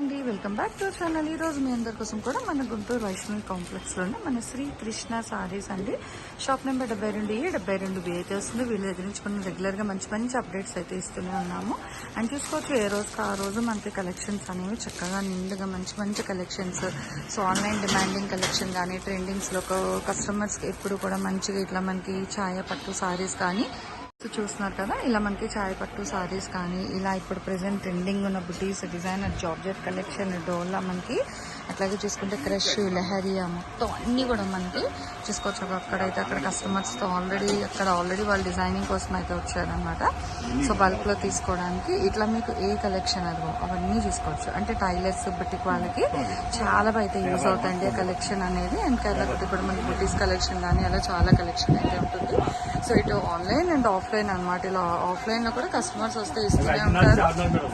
అండి. Welcome back to channel. ఈరోజు రోజు మీ అందరి కోసం కూడా మన గుంటూరు వైష్ణవి కాంప్లెక్స్లోనే మన శ్రీ కృష్ణ సారీస్ అండి. షాప్ నెంబర్ డెబ్బై రెండు ఏ డెబ్బై రెండు బి అయితే వస్తుంది. వీళ్ళ దగ్గర నుంచి మనం రెగ్యులర్గా మంచి మంచి అప్డేట్స్ అయితే ఇస్తూనే ఉన్నాము. అండ్ చూసుకోవచ్చు ఏ రోజుకి ఆ రోజు మనకి కలెక్షన్స్ అనేవి చక్కగా నిండుగా మంచి మంచి collections. So online demanding collection కానీ ట్రెండింగ్స్లో కస్టమర్స్కి ఎప్పుడు కూడా మంచిగా ఇట్లా మనకి ఛాయ పట్టు సారీస్ కానీ చూస్తున్నారు కదా ఇలా మనకి చాయ్ పట్టు సారీస్ కానీ ఇలా ఇప్పుడు ప్రెసెంట్ ట్రెండింగ్ ఉన్న బుటీస్ డిజైనర్ జార్జెట్ కలెక్షన్ డోలా మనకి అట్లాగే చూసుకుంటే క్రష్ లెహరియా మొత్తం అన్నీ కూడా మనకి చూసుకోవచ్చు. అక్కడైతే అక్కడ కస్టమర్స్తో ఆల్రెడీ అక్కడ ఆల్రెడీ వాళ్ళు డిజైనింగ్ కోసం అయితే వచ్చారనమాట సో బల్క్లో తీసుకోవడానికి ఇట్లా మీకు ఏ కలెక్షన్ అదిగో అవన్నీ చూసుకోవచ్చు. అంటే టైలర్స్ బుటిక్ వాళ్ళకి చాలా అయితే యూస్ అవుతాయండి కలెక్షన్ అనేది. అండ్ కేరళకి ఇప్పుడు మనకి బుటీస్ కలెక్షన్ కానీ అలా చాలా కలెక్షన్ అయితే ఉంటుంది. సో ఇటు ఆన్లైన్ అండ్ ఆఫ్లైన్ అనమాట ఇలా ఆఫ్లైన్లో కూడా కస్టమర్స్ వస్తే ఇస్తూనే ఉంటారు.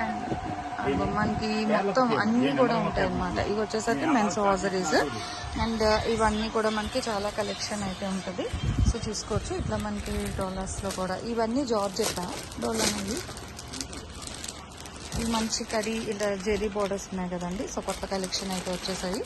అండ్ మనకి మొత్తం అన్ని కూడా ఉంటాయి అనమాట ఇవి వచ్చేసరికి మెన్స్ వాజరీస్ అండ్ ఇవన్నీ కూడా మనకి చాలా కలెక్షన్ అయితే ఉంటుంది. సో చూసుకోవచ్చు. ఇట్లా మనకి డోలార్స్లో కూడా. ఇవన్నీ జార్జెట్? డోలా అనేది ఈ మంచి కడి ఇలా జెరీ బోర్డర్స్ ఉన్నాయి కదండి. సో కొత్త కలెక్షన్ అయితే వచ్చేసాయి.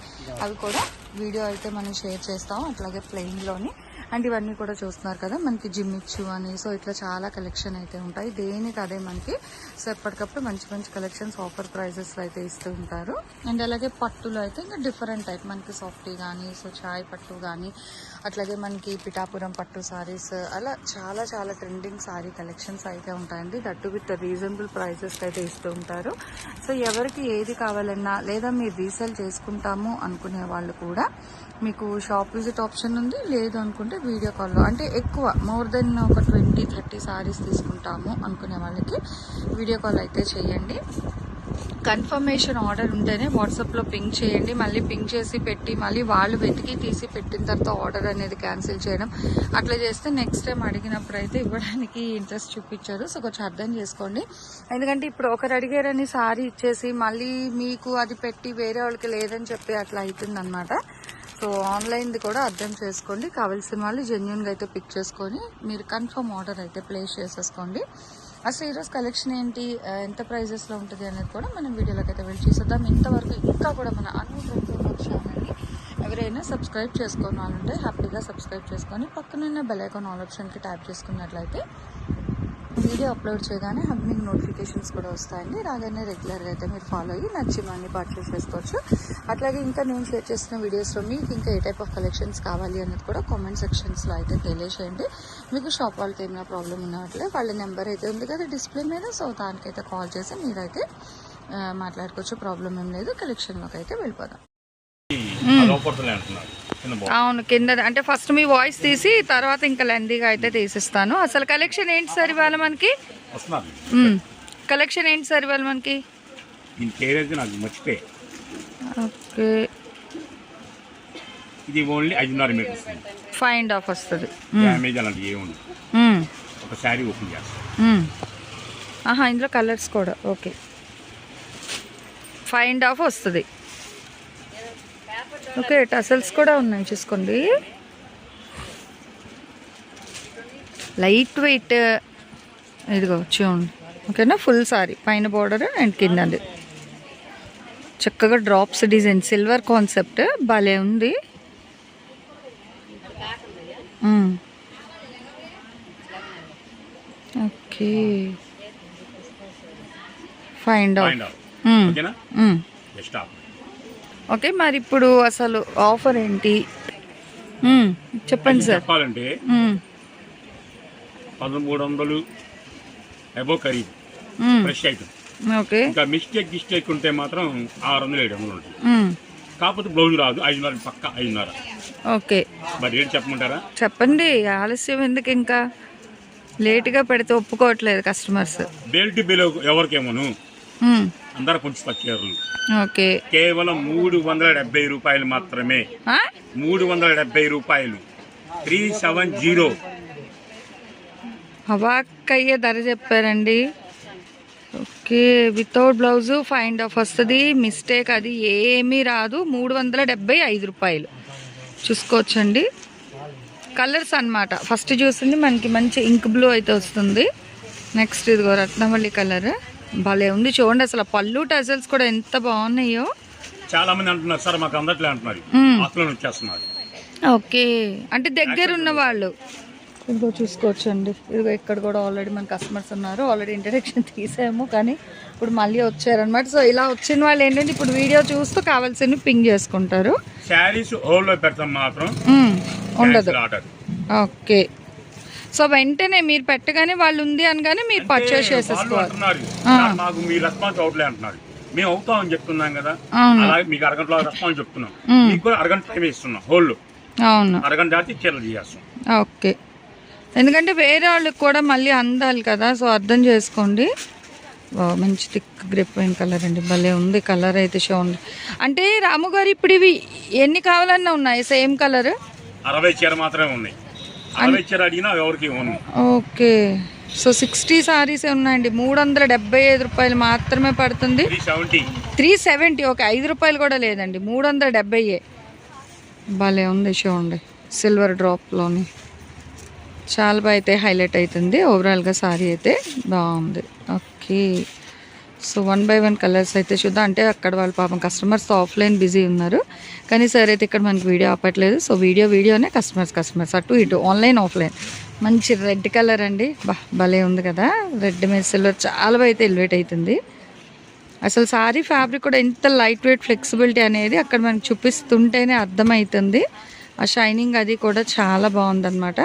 అవి కూడా వీడియో అయితే మనం షేర్ చేస్తాం. అట్లాగే ప్లెయిన్లోని అండ్ ఇవన్నీ కూడా చూస్తున్నారు కదా మనకి జిమ్మిచ్చు అని. సో ఇట్లా చాలా కలెక్షన్ అయితే ఉంటాయి. దేనికి అదే మనకి. సో ఎప్పటికప్పుడు మంచి మంచి కలెక్షన్స్ ఆఫర్ ప్రైజెస్ అయితే ఇస్తూ ఉంటారు. అండ్ అలాగే పట్టులో అయితే ఇంకా డిఫరెంట్ టైప్ మనకి సాఫ్టీ కానీ సో చాయ్ పట్టు కానీ అట్లాగే మనకి పిఠాపురం పట్టు సారీస్ అలా చాలా చాలా ట్రెండింగ్ సారీ కలెక్షన్స్ అయితే ఉంటాయండి. దట్టు విత్ రీజనబుల్ ప్రైజెస్ అయితే ఇస్తూ ఉంటారు. సో ఎవరికి ఏది కావాలన్నా లేదా మీరు రీసేల్ చేసుకుంటాము అనుకునే వాళ్ళు కూడా మీకు షాప్ విజిట్ ఆప్షన్ ఉంది. లేదు అనుకుంటే వీడియో కాల్లో అంటే ఎక్కువ మోర్ దెన్ ఒక ట్వంటీ థర్టీ సారీస్ తీసుకుంటాము అనుకునే వాళ్ళకి వీడియో కాల్ అయితే చేయండి. కన్ఫర్మేషన్ ఆర్డర్ ఉంటేనే వాట్సాప్లో పింక్ చేయండి మళ్ళీ పింక్ చేసి పెట్టి మళ్ళీ వాళ్ళు వెతికి తీసి పెట్టిన తర్వాత ఆర్డర్ అనేది క్యాన్సిల్ చేయడం. అట్లా చేస్తే నెక్స్ట్ టైం అడిగినప్పుడు అయితే ఇవ్వడానికి ఇంట్రెస్ట్ చూపించారు. సో కొంచెం అర్థం చేసుకోండి. ఎందుకంటే ఇప్పుడు ఒకరు అడిగారని సారీ ఇచ్చేసి మళ్ళీ మీకు అది పెట్టి వేరే వాళ్ళకి లేదని చెప్పి అట్లా అవుతుందన్నమాట సో ఆన్లైన్ది కూడా అర్థం చేసుకోండి. కావాల్సిన వాళ్ళు జెన్యున్గా అయితే పిక్ చేసుకొని మీరు కన్ఫర్మ్ ఆర్డర్ అయితే ప్లేస్ చేసేసుకోండి. అసలు ఈరోజు కలెక్షన్ ఏంటి? ఎంత ప్రైజెస్లో ఉంటుంది అనేది కూడా మనం వీడియోలోకి అయితే వెళ్ళి చూసేద్దాం. ఇంతవరకు ఇంకా కూడా మన అన్ని ఛానల్ని ఎవరైనా సబ్స్క్రైబ్ చేసుకోవాలంటే హ్యాపీగా సబ్స్క్రైబ్ చేసుకొని పక్కనున్న బెల్ ఐకాన్ ఆల్ ఆప్షన్కి ట్యాప్ చేసుకున్నట్లయితే వీడియో అప్లోడ్ చేయగానే మీకు నోటిఫికేషన్స్ కూడా వస్తాయండి. రాగానే రెగ్యులర్గా అయితే మీరు ఫాలో అయ్యి నచ్చినవన్నీ పర్చేస్ చేసుకోవచ్చు అట్లాగే ఇంకా నేను షేర్ చేసిన వీడియోస్లో మీకు ఇంకా ఏ టైప్ ఆఫ్ కలెక్షన్స్ కావాలి అనేది కూడా కామెంట్ సెక్షన్స్లో అయితే తెలియజేయండి మీకు షాప్ వాళ్ళతో ఏమైనా ప్రాబ్లం ఉన్నట్లే వాళ్ళ నెంబర్ అయితే ఉంది కదా డిస్ప్లే మీద సో దానికైతే కాల్ చేసి మీరైతే మాట్లాడుకోవచ్చు. ప్రాబ్లం ఏం లేదు. కలెక్షన్లోకి అయితే వెళ్ళిపోదాం లోపడుతున్నాయి అంటున్నారు కింద బాగుంది అవును కింద అంటే ఫస్ట్ మీ వాయిస్ తీసి తర్వాత ఇంకా లెందీగా అయితే తీసిస్తాను. అసలు కలెక్షన్ ఏంటి సార్ ఇవాళ మనకి? కలెక్షన్ ఏంటి సార్ ఇవాళ మనకి? ఓకే. ఇది ఓన్లీ ఐదున్నర మీటర్ వస్తుంది ఫైండ్ ఆఫ్ వస్తుంది. డ్యామేజ్ అలాంటివి ఏముంది ఒక శారీ ఓపెన్ చేస్తాం ఆహా ఇందులో కలర్స్ కూడా. ఓకే ఫైండ్ ఆఫ్ వస్తుంది. ఓకే టసల్స్ కూడా ఉన్నాయి చూసుకోండి. లైట్ వెయిట్ ఇదిగో చూడండి. ఓకేనా? ఫుల్ సారీ. పైన బార్డర్ అండ్ కింద చక్కగా డ్రాప్స్ డిజైన్ సిల్వర్ కాన్సెప్ట్. భలే ఉంది. Okay. Find find out out ఓకేనా జస్ట్ ఆఫ్ ఓకే మరి ఇప్పుడు అసలు ఆఫర్ ఏంటి. చెప్పండి సార్. చెప్పాలంటే. పదమూడు వందలు అబో ఖరీదు. Fresh item okay. ఇంకా మిస్టేక్ గిస్టేక్ ఉంటే మాత్రం ఆరు వందలు ఏడు వందలు ఉంటుంది. కాకపోతే బ్లౌజ్ రాదు ఐదున్నర పక్క ఐదున్నర. ఓకే. మరి రేటు చెప్పమంటారా? చెప్పండి ఆలస్యం ఎందుకు ఇంకా? లేట్గా పెడితే ఒప్పుకోవట్లేదు కస్టమర్స్. Belt below ఎవరికేమోను. అందరు చీరలు ఓకే. కేవలం మూడు వందల డెబ్బై రూపాయలు మాత్రమే? మూడు వందల డెబ్బై రూపాయలు. Three seven zero. అవాక్కయ్యే ధర చెప్పారండి. Okay without blouse find off వస్తుంది మిస్టేక్ అది ఏమీ రాదు. మూడు వందల డెబ్బై ఐదు రూపాయలు. చూసుకోవచ్చండి. కలర్స్ అన్నమాట. ఫస్ట్ చూసింది మనకి మంచి ఇంక్ బ్లూ అయితే వస్తుంది. నెక్స్ట్ ఇదిగో రత్నవల్లి కలర్. భలే ఉంది చూడండి అసలు ఆ పళ్ళు టజల్స్ కూడా ఎంత బాగున్నాయో. చాలా మంది అంటున్నారు సార్ మాకు అందట్లే అంటున్నారు. ఆకులను వచ్చేస్తున్నారు. ఓకే. అంటే దగ్గర ఉన్న వాళ్ళు. ఇదిగో చూసుకోవచ్చండి. ఇదిగో ఇక్కడ కూడా ఆల్రెడీ మన కస్టమర్స్ ఉన్నారు. ఆల్రెడీ ఇంట్రడక్షన్ తీసాము కానీ ఇప్పుడు మళ్ళీ వచ్చారనమాట సో ఇలా వచ్చిన వాళ్ళు ఏంటంటే ఇప్పుడు వీడియో చూస్తూ కావాల్సినవి పింగ్ చేసుకుంటారు. శారీస్ హోల్లో పెడతాం మాత్రం. ఉండదు. ఓకే. సో వెంటనే మీరు పెట్టగానే వాళ్ళు ఉంది అనగానే మీరు పర్చేస్ చేసేసుకోవాలి. అంటున్నారు ఆ. సార్, మాకు మీ రెస్పాన్స్ అవట్లే అంటున్నారు. మేము అవుతామని చెప్తున్నాం కదా. అలాగే మీకు అరగంటలో రెస్పాన్స్ చెప్తున్నాం. మీకు కూడా అరగంట టైం ఇస్తున్నాం అవును. అరగంట దాటి చీరలు చేస్తాం ఓకే. ఎందుకంటే వేరే వాళ్ళకి కూడా మళ్ళీ అందాలి కదా సో అర్థం చేసుకోండి. మంచి థిక్ గ్రిప్ అయిన కలర్ అండి. భలే ఉంది కలర్ అయితే చూడండి. అంటే రాము గారు ఇప్పుడు ఇవి ఎన్ని కావాలన్నా ఉన్నాయి? సేమ్ కలర్ అరవై చీర మాత్రమే ఉన్నాయి. అడిగినా ఎవరికి ఇవ్వను. ఓకే. సో సిక్స్టీ సారీసే ఉన్నాయండి. మూడు వందల డెబ్బై ఐదు రూపాయలు మాత్రమే పడుతుంది. Three seventy. Three seventy okay. ఐదు రూపాయలు కూడా లేదండి. మూడు వందల డెబ్బైయే భలే ఉంది చూడండి. సిల్వర్ డ్రాప్లోని. చాలా బాగా అయితే హైలైట్ అవుతుంది. ఓవరాల్గా సారీ అయితే బాగుంది. Okay. So one by one colours అయితే చూద్దాం. అంటే అక్కడ వాళ్ళు పాపం కస్టమర్స్ ఆఫ్లైన్ బిజీ ఉన్నారు. కానీ సార్ అయితే ఇక్కడ మనకి వీడియో ఆపట్లేదు. సో వీడియో వీడియోనే కస్టమర్స్ కస్టమర్స్. అటు ఇటు ఆన్లైన్ ఆఫ్లైన్. మంచి రెడ్ కలర్ అండి. బా భలే ఉంది కదా. రెడ్ మీద సిల్వర్ చాలా అయితే ఎలివేట్ అవుతుంది అసలు సారీ ఫ్యాబ్రిక్ కూడా ఎంత లైట్ వెయిట్ ఫ్లెక్సిబిలిటీ అనేది అక్కడ మనకి చూపిస్తుంటేనే అర్థమవుతుంది. ఆ షైనింగ్ అది కూడా చాలా బాగుందన్నమాట.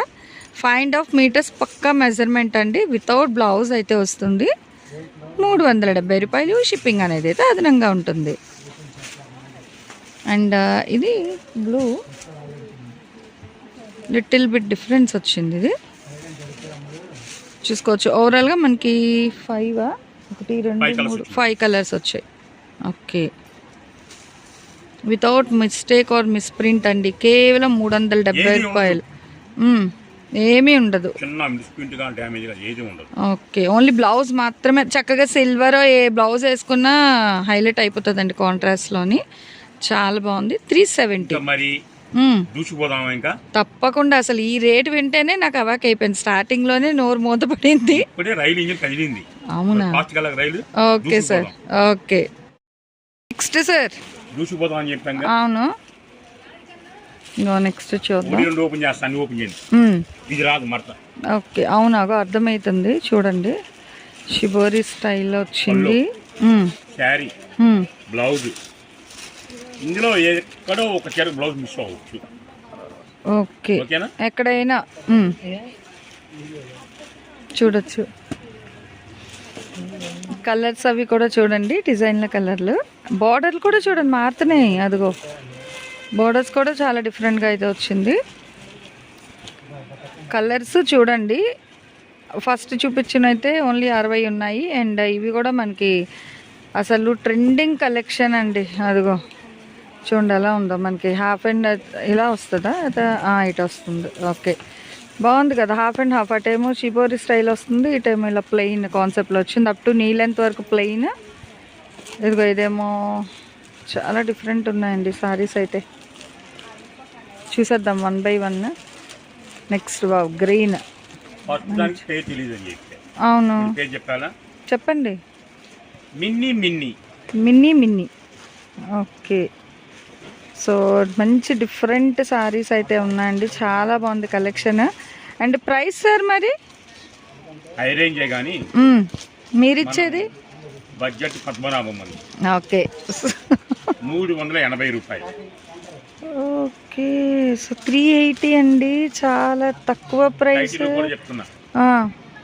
ఫైవ్ ఆఫ్ మీటర్స్ పక్కా మెజర్మెంట్ అండి. వితౌట్ బ్లౌజ్ అయితే వస్తుంది. మూడు వందల డెబ్బై రూపాయలు షిప్పింగ్ అనేది అయితే అదనంగా ఉంటుంది. అండ్ ఇది బ్లూ. లిటిల్ బిట్ డిఫరెన్స్ వచ్చింది ఇది. చూసుకోవచ్చు. ఓవరాల్గా మనకి ఫైవ్? ఒకటి రెండు మూడు. ఫైవ్ కలర్స్ వచ్చాయి. Okay. Without mistake or misprint అండి. కేవలం మూడు వందల డెబ్బై రూపాయలు. ఏమీ ఉండదు. చిన్న మిస్ప్రింట్గా డ్యామేజ్గా ఏది ఉండదు. ఓకే ఓన్లీ బ్లౌజ్ మాత్రమే. చక్కగా సిల్వర్ ఏ బ్లౌజ్ వేసుకున్నా హైలైట్ అయిపోతుందండి కాంట్రాస్ట్లోని చాలా బాగుంది. త్రీ సెవెంటీ మరి ఇంకా? తప్పకుండా అసలు ఈ రేట్ వింటేనే నాకు అవాక్ అయిపోయింది. స్టార్టింగ్లోనే నోరు మూతపడింది ఇప్పుడే రైలు ఇంజిన్ కదిలింది. అవునా? రైలు. Okay sir. Okay. Next sir. దూసిపోదాం అని. అవును. ఇంకో నెక్స్ట్ చూద్దాం. ఓపెన్ చేస్తాను ఓపెన్ చేయండి. ఇది రాదు మడత ఓకే అవునాగో అర్థమవుతుంది చూడండి. షిబోరి స్టైల్లో వచ్చింది. శారీ. బ్లౌజ్. ఇందులో ఎక్కడో ఒక చీర బ్లౌజ్ మిస్ అవ్వచ్చు. ఓకే. ఎక్కడైనా. చూడొచ్చు. కలర్స్ అవి కూడా చూడండి డిజైన్ల కలర్లు బార్డర్లు కూడా చూడండి మారుతున్నాయి. అదిగో. బార్డర్స్ కూడా చాలా డిఫరెంట్గా అయితే వచ్చింది. కలర్స్ చూడండి. ఫస్ట్ చూపించిన అయితే ఓన్లీ అరవై ఉన్నాయి. అండ్ ఇవి కూడా మనకి అసలు ట్రెండింగ్ కలెక్షన్ అండి. అదిగో. చూడండి ఎలా ఉందో మనకి. హాఫ్ అండ్ ఇలా వస్తుందా? అదా? ఇటు వస్తుంది. ఓకే. బాగుంది కదా. Half and half. అటేమో shibori style వస్తుంది. ఇటేమో ఇలా ప్లెయిన్ కాన్సెప్ట్లో వచ్చింది. అప్ టు నీ లెంత్ వరకు ప్లెయిన్. ఇదిగో ఇదేమో చాలా డిఫరెంట్ ఉన్నాయండి సారీస్ అయితే. చూసేద్దాం వన్ బై వన్. నెక్స్ట్ బాబు గ్రీన్ అవును. చెప్పండి. మిన్ని మిన్ని. మిన్నీ మిన్నీ. ఓకే. సో మంచి డిఫరెంట్ సారీస్ అయితే ఉన్నాయండి. చాలా బాగుంది కలెక్షన్. అండ్ ప్రైస్ సార్ మరి? హై రేంజే కానీ. మీరిచ్చేది? Budget Padmanabham okay. మూడు వందల ఎనభై రూపాయలు. ఓకే సో త్రీ ఎయిటీ అండి. చాలా తక్కువ ప్రైస్.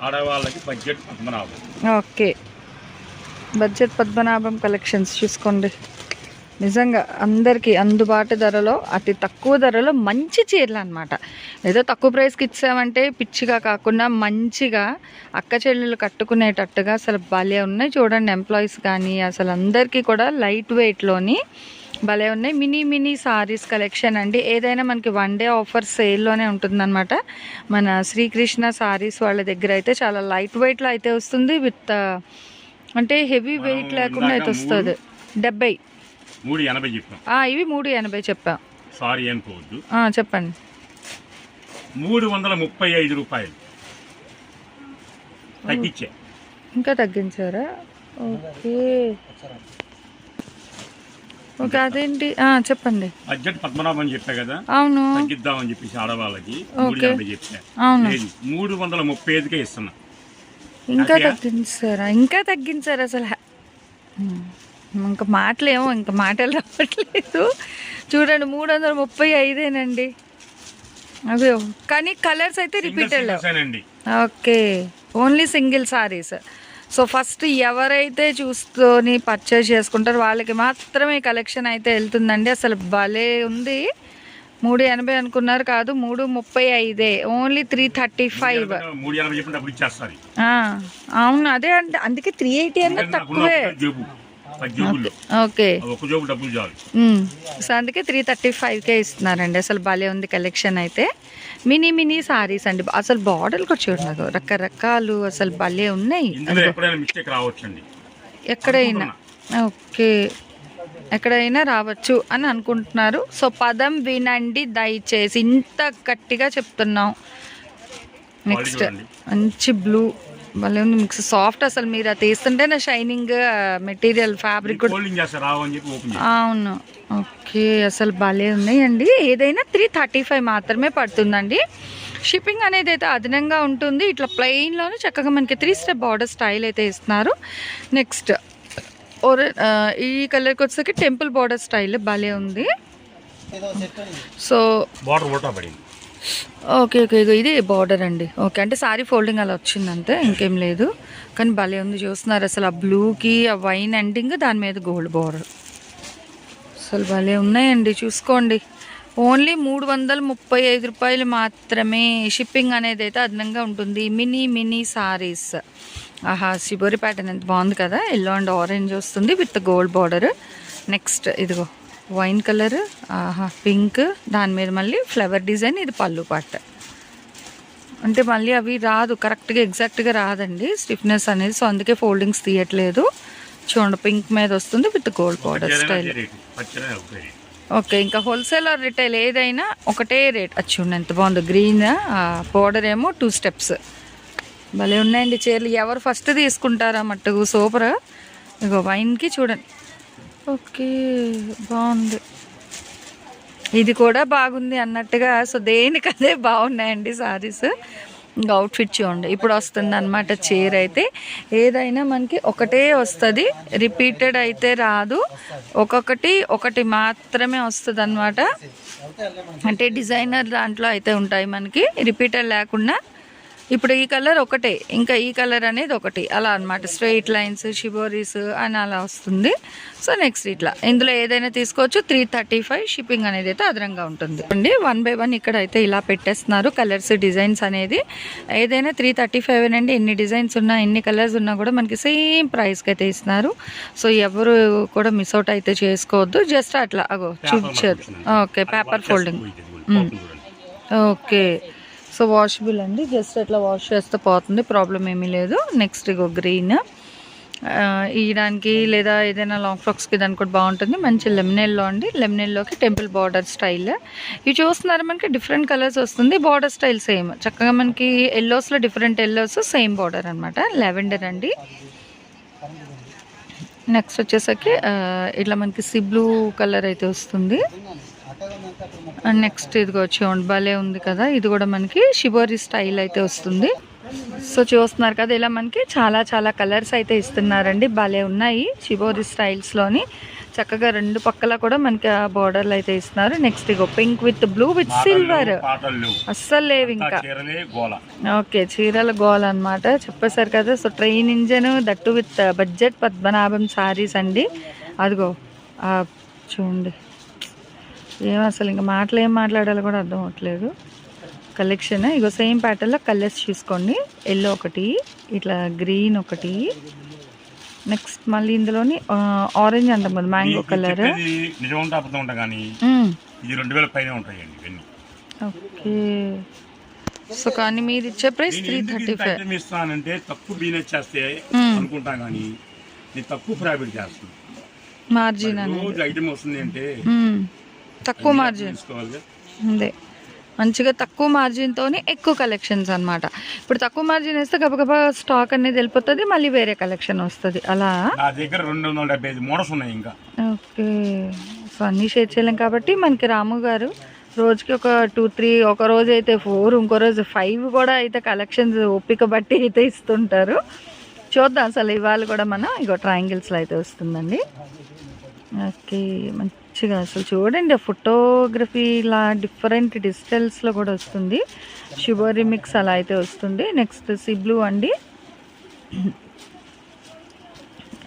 ఆడవాళ్ళకి budget Padmanabham. Okay. Budget Padmanabham collections చూసుకోండి. నిజంగా అందరికీ అందుబాటు ధరలో అతి తక్కువ ధరలో మంచి చీరలు అనమాట ఏదో తక్కువ ప్రైస్కి ఇచ్చామంటే పిచ్చిగా కాకుండా మంచిగా అక్క చెల్లెలు కట్టుకునేటట్టుగా అసలు భలే ఉన్నాయి. చూడండి ఎంప్లాయీస్ కానీ అసలు అందరికీ కూడా లైట్ వెయిట్లోని భలే ఉన్నాయి. మినీ మినీ సారీస్ కలెక్షన్ అండి. ఏదైనా మనకి వన్ డే ఆఫర్ సేల్లోనే ఉంటుందన్నమాట. మన శ్రీకృష్ణ సారీస్ వాళ్ళ దగ్గర అయితే చాలా లైట్ వెయిట్లో అయితే వస్తుంది. విత్ అంటే హెవీ వెయిట్ లేకుండా అయితే వస్తుంది. డెబ్బై. మూడు ఎనభై ఇవి మూడు ఎనభై చెప్పా. సారీ అనుకోవద్దు చెప్పండి. మూడు వందల ముప్పై ఐదు రూపాయలు. తగ్గించే. ఇంకా తగ్గించారా? ఓకే. ఓకే అదేంటి? చెప్పండి. బడ్జెట్ పద్మనాభం చెప్పా కదా? అవును. తగ్గిద్దామని చెప్పేసి ఆడవాళ్ళకి మూడు అవును. వందల ముప్పై ఐదుకే ఇస్తున్నా. ఇంకా? తగ్గించారా ఇంకా తగ్గించారా అసలు. ఇంకా మాటలేమో ఇంకా మాటలు రావట్లేదు. చూడండి మూడు వందల ముప్పై ఐదేనండి. అదే కానీ కలర్స్ అయితే రిపీటెడ్ అండి okay. Only single saris. So first ఎవరైతే చూసుకొని పర్చేస్ చేసుకుంటారో వాళ్ళకి మాత్రమే కలెక్షన్ అయితే వెళ్తుందండి. అసలు భలే ఉంది. మూడు ఎనభై అనుకున్నారు కాదు మూడు ముప్పై ఐదే. ఓన్లీ త్రీ థర్టీ ఫైవ్ అవును అదే అంటే అందుకే త్రీ ఎయిటీ అన్న ఎందుకంటే నాకున్న తక్కువే. ఓకే. సో అందుకే త్రీ థర్టీ ఫైవ్కే ఇస్తున్నారండి. అసలు భలే ఉంది కలెక్షన్ అయితే. మినీ మినీ సారీస్ అండి. అసలు బార్డర్లు కూడా చూడలేదు. రకరకాలు అసలు భలే ఉన్నాయి. ఎక్కడైనా. ఓకే. ఎక్కడైనా రావచ్చు అని అనుకుంటున్నారు. సో పదం వినండి దయచేసి. ఇంత గట్టిగా చెప్తున్నాం నెక్స్ట్. మంచి బ్లూ భలే ఉంది. మిక్స్ సాఫ్ట్ అసలు మీరు అది తీస్తుంటే నా షైనింగ్ మెటీరియల్ ఫ్యాబ్రిక్ కూడా. అవును. ఓకే అసలు భలే ఉన్నాయండి. ఏదైనా త్రీ థర్టీ ఫైవ్ మాత్రమే పడుతుందండి. షిప్పింగ్ అనేది అయితే అదనంగా ఉంటుంది. ఇట్లా ప్లెయిన్లోనే చక్కగా మనకి త్రీ స్టెప్ బార్డర్ స్టైల్ అయితే ఇస్తున్నారు. నెక్స్ట్ ఒరే ఆ, ఈ కలర్కి వచ్చేసరికి టెంపుల్ బార్డర్ స్టైల్ భలే ఉంది. సో బార్డర్ ఓకే ఓకే ఇగో ఇది బార్డర్ అండి. ఓకే అంటే సారీ ఫోల్డింగ్ అలా వచ్చిందంతే ఇంకేం లేదు. కానీ భలే ఉంది చూస్తున్నారు అసలు. ఆ బ్లూకి ఆ వైన్ ఎండింగ్ దాని మీద గోల్డ్ బార్డర్ అసలు భలే ఉన్నాయండి చూసుకోండి. ఓన్లీ మూడు వందల ముప్పై ఐదు రూపాయలు మాత్రమే షిప్పింగ్ అనేది అయితే అదనంగా ఉంటుంది. మినీ మినీ సారీస్ ఆహా శిబోరి ప్యాటర్న్ ఎంత బాగుంది కదా. ఎల్లో అండ్ ఆరెంజ్ వస్తుంది విత్ గోల్డ్ బార్డర్ నెక్స్ట్ ఇదిగో. వైన్ కలర్ ఆహా పింక్. దాని మీద మళ్ళీ ఫ్లవర్ డిజైన్ ఇది పళ్ళు పాట. అంటే మళ్ళీ అవి రాదు కరెక్ట్గా ఎగ్జాక్ట్గా రాదండి. స్టిఫ్నెస్ అనేది సో అందుకే ఫోల్డింగ్స్ తీయట్లేదు. చూడండి పింక్ మీద వస్తుంది with gold border style. Okay ఇంకా హోల్సేల్ ఆర్ రిటైల్ ఏదైనా ఒకటే రేట్. అది చూడండి ఎంత బాగుందో. గ్రీన్ బార్డర్ ఏమో టూ స్టెప్స్. భలే ఉన్నాయండి చీరలు. ఎవరు ఫస్ట్ తీసుకుంటారా మట్టుకు? సూపర్. ఇగో వైన్కి చూడండి. ఓకే బాగుంది. ఇది కూడా బాగుంది అన్నట్టుగా సో దేనికదే బాగున్నాయండి సారీస్. ఇంకా అవుట్ఫిట్ చూడండి. ఇప్పుడు వస్తుంది అనమాట చీర అయితే. ఏదైనా మనకి ఒకటే వస్తుంది. రిపీటెడ్ అయితే రాదు. ఒక్కొక్కటి ఒకటి మాత్రమే వస్తుంది అనమాట అంటే డిజైనర్ దాంట్లో అయితే ఉంటాయి మనకి. రిపీటెడ్ లేకుండా ఇప్పుడు ఈ కలర్ ఒకటే. ఇంకా ఈ కలర్ అనేది ఒకటి. అలా అన్నమాట. స్ట్రైట్ లైన్స్ షిబోరీస్ అని అలా వస్తుంది. సో నెక్స్ట్ ఇట్లా. ఇందులో ఏదైనా తీసుకోవచ్చు. త్రీ థర్టీ ఫైవ్ షిప్పింగ్ అనేది అయితే అదనంగా ఉంటుంది. అండి వన్ బై వన్ ఇక్కడ అయితే ఇలా పెట్టేస్తున్నారు కలర్స్ డిజైన్స్ అనేది. ఏదైనా త్రీ థర్టీ ఫైవ్ అండి ఎన్ని డిజైన్స్ ఉన్నా ఎన్ని కలర్స్ ఉన్నా కూడా మనకి సేమ్ ప్రైస్కి అయితే ఇస్తున్నారు. సో ఎవరు కూడా మిస్ అవుట్ అయితే చేసుకోవద్దు. జస్ట్ అట్లా. అగో చూపించారు. Okay paper folding. Okay. So washable అండి. జస్ట్ అట్లా వాష్ చేస్తే పోతుంది. ప్రాబ్లం ఏమీ లేదు. నెక్స్ట్ ఇగో గ్రీన్ ఇయడానికి లేదా ఏదైనా లాంగ్ ఫ్రాక్స్కి దానికి కూడా బాగుంటుంది. మంచి లెమనెల్లో అండి. లెమనెల్లోకి టెంపుల్ బార్డర్ స్టైల్ ఇవి చూస్తున్నారు మనకి? డిఫరెంట్ కలర్స్ వస్తుంది. బార్డర్ స్టైల్ సేమ్ చక్కగా మనకి ఎల్లోస్లో డిఫరెంట్ ఎల్లోస్ సేమ్ బార్డర్ అనమాట లెవెండర్ అండి. నెక్స్ట్ వచ్చేసరికి ఇట్లా మనకి సి బ్లూ కలర్ అయితే వస్తుంది. నెక్స్ట్ ఇదిగో చూడండి భలే ఉంది కదా. ఇది కూడా మనకి షిబోరి స్టైల్ అయితే వస్తుంది. సో చూస్తున్నారు కదా ఇలా మనకి చాలా చాలా కలర్స్ అయితే ఇస్తున్నారండి. భలే ఉన్నాయి షిబోరి స్టైల్స్లోని చక్కగా రెండు పక్కల కూడా మనకి ఆ బోర్డర్లు అయితే ఇస్తున్నారు. Next ego pink with blue with silver అస్సలు లేవు ఇంకా. ఓకే చీరల గోల్ అనమాట చెప్పేశారు కదా so train engine that with budget Padmanabham saris అండి. అదిగో చూడండి. ఏం అసలు ఇంకా మాటలు ఏం మాట్లాడాలో కూడా అర్థం అవ్వట్లేదు కలెక్షన్ ఇగో సేమ్ ప్యాటర్న్లో కలర్స్ చూసుకోండి. ఎల్లో ఒకటి ఇట్లా గ్రీన్ ఒకటి. నెక్స్ట్ మళ్ళీ ఇందులోని ఆరెంజ్ అంటాం కదా మ్యాంగో కలర్ ఓకే సో కానీ మీరు ఇచ్చే price three thirty five item ఇస్తానంటే తక్కువ బిజినెస్ చేస్తే మ్మ్. అనుకుంటా కానీ నేను తక్కువ ప్రాఫిట్ చేస్తాను మార్జిన్ ఐటమ్ వస్తుంది అంటే మ్మ్. తక్కువ మార్జిన్ అదే. మంచిగా తక్కువ మార్జిన్తోనే ఎక్కువ కలెక్షన్స్ అన్నమాట. ఇప్పుడు తక్కువ మార్జిన్ వేస్తే గబగబా స్టాక్ అనేది వెళ్ళిపోతుంది మళ్ళీ వేరే కలెక్షన్ వస్తుంది. అలా? నా దగ్గర రెండు వందల డెబ్బై ఐదు మోడల్స్ ఉన్నాయి ఇంకా. ఓకే. సో అన్నీ షేర్ చేయలేం కాబట్టి మనకి రాము గారు రోజుకి ఒక టూ త్రీ ఒక రోజు అయితే ఫోర్ ఇంకో రోజు ఫైవ్ కూడా అయితే కలెక్షన్స్ ఓపిక బట్టి అయితే ఇస్తుంటారు. చూద్దాం అసలు ఇవాళ కూడా మనం ఇగో ట్రయాంగిల్స్లో అయితే వస్తుందండి. ఓకే. మంచిగా. అసలు చూడండి ఫోటోగ్రఫీ ఇలా డిఫరెంట్ డిజిటల్స్లో కూడా వస్తుంది. షుగర్ మిక్స్ అలా అయితే వస్తుంది. నెక్స్ట్ సిబ్లు అండి.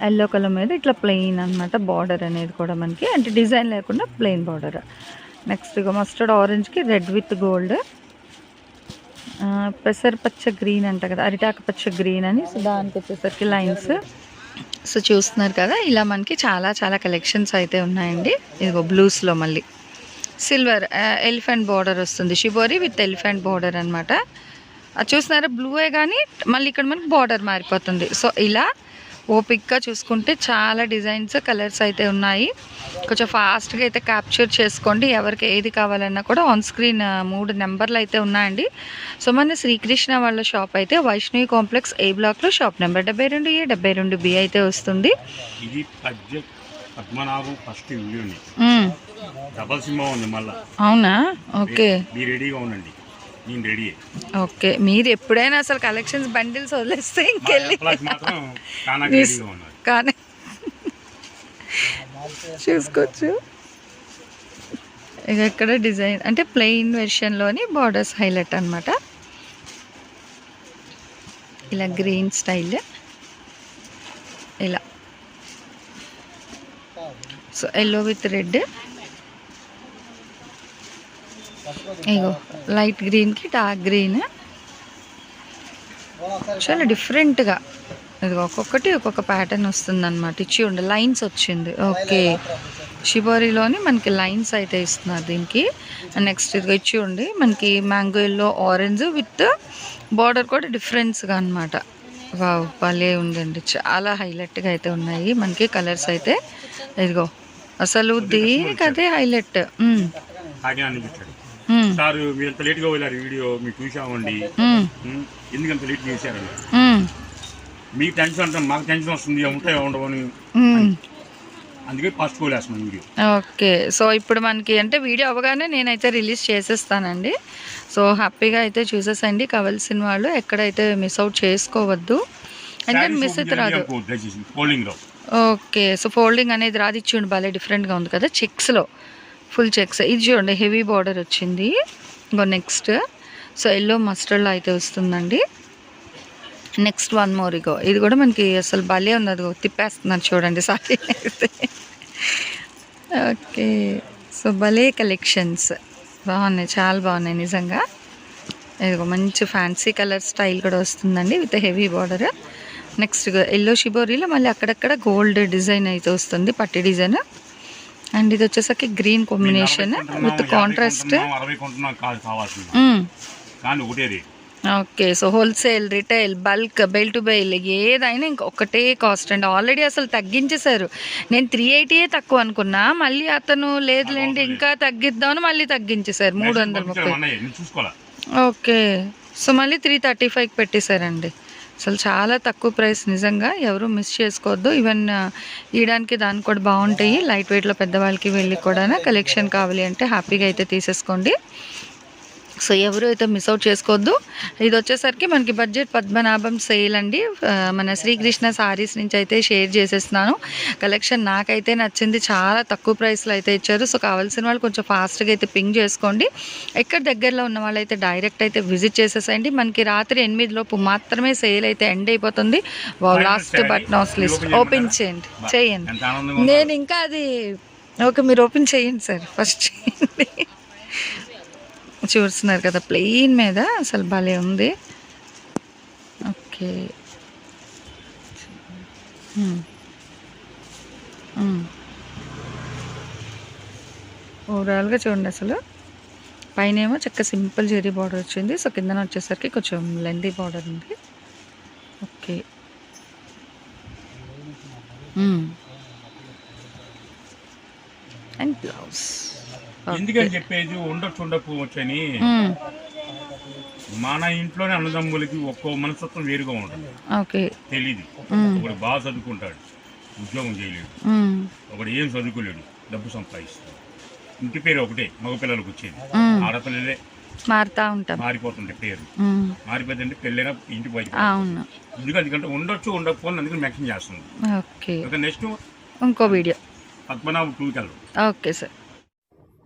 ఎల్లో కలర్ మీద ఇట్లా ప్లెయిన్ అన్నమాట బార్డర్ అనేది కూడా మనకి. అంటే డిజైన్ లేకుండా ప్లెయిన్ బార్డర్ నెక్స్ట్ మస్టర్డ్ ఆరెంజ్కి రెడ్ విత్ గోల్డ్ పెసరపచ్చ గ్రీన్ అంట కదా అరిటాకు పచ్చ గ్రీన్ అని. సో దానికి వచ్చేసరికి లైన్స్ సో చూస్తున్నారు కదా ఇలా మనకి చాలా చాలా కలెక్షన్స్ అయితే ఉన్నాయండి. ఇదిగో బ్లూస్లో మళ్ళీ. సిల్వర్ ఎలిఫెంట్ బార్డర్ వస్తుంది. షిబోరి విత్ ఎలిఫెంట్ బార్డర్ అనమాట అది చూస్తున్నారా? బ్లూయే కానీ మళ్ళీ ఇక్కడ మనకి బార్డర్ మారిపోతుంది. సో ఇలా ఓపిక్గా చూసుకుంటే చాలా డిజైన్స్ కలర్స్ అయితే ఉన్నాయి. కొంచెం ఫాస్ట్గా అయితే క్యాప్చర్ చేసుకోండి. ఎవరికి ఏది కావాలన్నా కూడా ఆన్ స్క్రీన్ మూడు నెంబర్లు అయితే ఉన్నాయండి. సో మన శ్రీకృష్ణ వాళ్ళ షాప్ అయితే వైష్ణవి కాంప్లెక్స్ ఏ బ్లాక్లో షాప్ నెంబర్ డెబ్బై రెండు ఏ డెబ్బై రెండు బి అయితే వస్తుంది. ఇది పద్య పద్మనాభం ఫస్ట్ వీడియోని మ్మ్. డబల్ సినిమా ఉంది మళ్ళా. అవునా? ఓకే. మీరు రెడీగా ఉండండి. నేను రెడీ ఓకే మీరు ఎప్పుడైనా అసలు కలెక్షన్స్ బండిల్స్ వదిలేస్తే ఇంకెళ్ళి కానా చూసుకోవచ్చు. ఇక ఇక్కడ డిజైన్ అంటే ప్లెయిన్ వెర్షన్లోని బార్డర్స్ హైలైట్ అన్నమాట. ఇలా గ్రీన్ స్టైల్ ఇలా. సో ఎల్లో విత్ రెడ్ ఇగో లైట్ గ్రీన్కి డార్క్ గ్రీన్. చాలా డిఫరెంట్గా. ఇది ఒక్కొక్కటి ఒక్కొక్క ప్యాటర్న్ వస్తుంది అనమాట ఇచ్చి ఉండే లైన్స్ వచ్చింది. ఓకే. షిబోరిలోని మనకి లైన్స్ అయితే ఇస్తున్నారు దీనికి. నెక్స్ట్ ఇది ఇచ్చి ఉండి మనకి mango yellow orange with border కూడా డిఫరెన్స్గా అనమాట వావ్ భలే ఉందండి. చాలా హైలైట్గా అయితే ఉన్నాయి. మనకి కలర్స్ అయితే. ఇదిగో అసలు దేనికి అదే హైలైట్. సార్ మీరు ఎంత లేట్గా వెళ్ళారు వీడియో మీరు చూసామండి ఎందుకంత లేట్ చేశారండి మీకు టెన్షన్ అంటే మాకు టెన్షన్ వస్తుంది ఉంటాయి ఉండవు అని. అందుకే ఫస్ట్ కోలేస్తున్నాం వీడియో. ఓకే. సో ఇప్పుడు మనకి అంటే వీడియో అవ్వగానే నేనైతే రిలీజ్ చేసేస్తానండి. సో హ్యాపీగా అయితే చూసేసండి. కావాల్సిన వాళ్ళు ఎక్కడైతే మిస్ అవుట్ చేసుకోవద్దు. అంటే మిస్ అయితే రాదు. ఓకే. సో ఫోల్డింగ్ అనేది రాదు ఇది చూడండి భలే డిఫరెంట్గా ఉంది కదా చెక్స్లో ఫుల్ చెక్స్. ఇది చూడండి హెవీ బార్డర్ వచ్చింది. ఇంకో నెక్స్ట్. సో ఎల్లో మస్టర్డ్లో అయితే వస్తుందండి. నెక్స్ట్ వన్ మోర్ ఇగో. ఇది కూడా మనకి అసలు భలే ఉంది. అదిగో తిప్పేస్తున్నారు చూడండి సారీ. ఓకే. సో భలే కలెక్షన్స్. బాగున్నాయి చాలా బాగున్నాయి నిజంగా. ఇదిగో మంచి ఫ్యాన్సీ కలర్ స్టైల్ కూడా వస్తుందండి with heavy border. Next yellow షిబోరీలో మళ్ళీ అక్కడక్కడ గోల్డ్ డిజైన్ అయితే వస్తుంది పట్టి డిజైన్. అండ్ ఇది వచ్చేసరికి green combination with contrast okay so wholesale retail bulk bale to bale ఏదైనా ఇంక ఒకటే కాస్ట్ అండి ఆల్రెడీ అసలు తగ్గించేశారు. నేను త్రీ ఎయిటీయే తక్కువ అనుకున్నా మళ్ళీ అతను లేదులేండి ఇంకా తగ్గిద్దామని మళ్ళీ తగ్గించేశారు. మూడు వందల ముప్పై. ఓకే సో మళ్ళీ త్రీ థర్టీ ఫైవ్కి పెట్టేశారండి. అసలు చాలా తక్కువ ప్రైస్ నిజంగా ఎవరు మిస్ చేసుకోవద్దు. ఈవెన్ ఇయడానికి దానికి కూడా బాగుంటాయి. లైట్ వెయిట్లో పెద్దవాళ్ళకి వెళ్ళి కూడా కలెక్షన్ కావాలి అంటే హ్యాపీగా అయితే తీసేసుకోండి. సో ఎవరు అయితే మిస్ అవుట్ చేసుకోవద్దు. ఇది వచ్చేసరికి మనకి బడ్జెట్ పద్మనాభం సేల్ అండి. మన శ్రీకృష్ణ సారీస్ నుంచి అయితే షేర్ చేసేస్తున్నాను. కలెక్షన్ నాకైతే నచ్చింది. చాలా తక్కువ ప్రైస్లో అయితే ఇచ్చారు. సో కావాల్సిన వాళ్ళు కొంచెం ఫాస్ట్గా అయితే పింగ్ చేసుకోండి. ఎక్కడ దగ్గరలో ఉన్న వాళ్ళైతే డైరెక్ట్ అయితే విజిట్ చేసేసండి మనకి రాత్రి ఎనిమిది లోపు మాత్రమే సేల్ అయితే ఎండ్ అయిపోతుంది. Last but not least open చేయండి. చేయండి. నేను ఇంకా అది ఓకే మీరు ఓపెన్ చేయండి సార్ ఫస్ట్ చేయండి. చూస్తున్నారు కదా ప్లెయిన్ మీద అసలు భలే ఉంది. ఓకే. ఓవరాల్గా చూడండి అసలు. పైన ఏమో చక్క సింపుల్ జెరీ బార్డర్ వచ్చింది. సో కిందన వచ్చేసరికి కొంచెం లెందీ బార్డర్ ఉంది. ఓకే. And blouse. ఎందుకని చెప్పేది? ఉండొచ్చు ఉండకపోవచ్చు అని మన ఇంట్లోనే అన్నదమ్ములకి ఒక్కో మనస్తత్వం వేరుగా ఉంటుంది. తెలీదు. ఒకడు బాగా చదువుకుంటాడు ఉద్యోగం చేయలేడు. ఒకడు ఏం చదువుకోలేడు డబ్బు సంపాదిస్తాడు. ఇంటి పేరు ఒకటే మగపిల్లలకు వచ్చేది. ఆడపిల్లలే మారుతా ఉంటాం. మారిపోతుండే పేరు. మారిపోతుంటే పెళ్ళైనా ఇంటి పోయి ఎందుకంటే ఎందుకంటే ఉండొచ్చు ఉండకపోని అందుకని మెన్షన్ చేస్తుంది. ఓకే. నెక్స్ట్ ఇంకో వీడియో. పద్మనాభ టూకి వెళ్దాం. Okay sir.